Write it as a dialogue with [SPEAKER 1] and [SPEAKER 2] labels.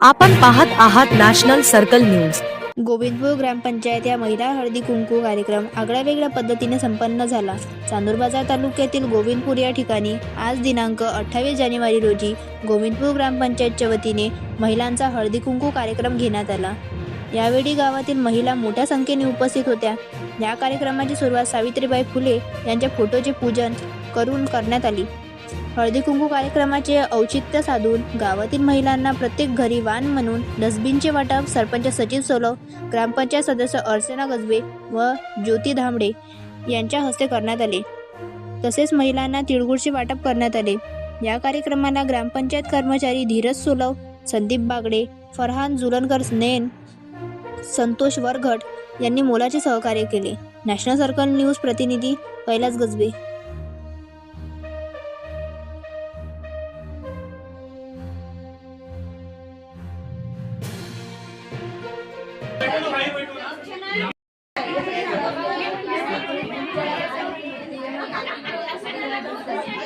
[SPEAKER 1] आपण पाहत आहात national circle news.
[SPEAKER 2] Govindpur grampanchayat या महिला हळदी कुंकू कार्यक्रम आगळ्यावेगळ्या पद्धतीने संपन्न झाला. चांदूर बाजार तालुक्यातील गोविंदपूर या ठिकाणी आज दिनांक अठ्ठावीस जानेवारी रोजी गोविंदपूर ग्रामपंचायतच्या वतीने महिलांचा हळदी कुंकू कार्यक्रम घेण्यात आला. यावेळी गावातील महिला मोठ्या संख्येने उपस्थित होत्या. या कार्यक्रमाची सुरुवात सावित्रीबाई फुले यांच्या फोटोचे पूजन करून करण्यात आली. हळदी कुंकू कार्यक्रमाचे औचित्य साधून गावातील महिलांना प्रत्येक घरी वाण म्हणून डस्टबिनचे वाटप सरपंच सचिन सोलव ग्रामपंचायत सदस्य अर्चना गजबे व ज्योती धामडे यांच्या हस्ते करण्यात आले. तसेच महिलांना तिळगुळचे वाटप करण्यात आले. या कार्यक्रमाला ग्रामपंचायत कर्मचारी धीरज सोलव संदीप बागडे फरहान जुलनकर स्नेन संतोष वरघट यांनी मोलाचे सहकार्य केले. नॅशनल सर्कल न्यूज प्रतिनिधी कैलास गजबे que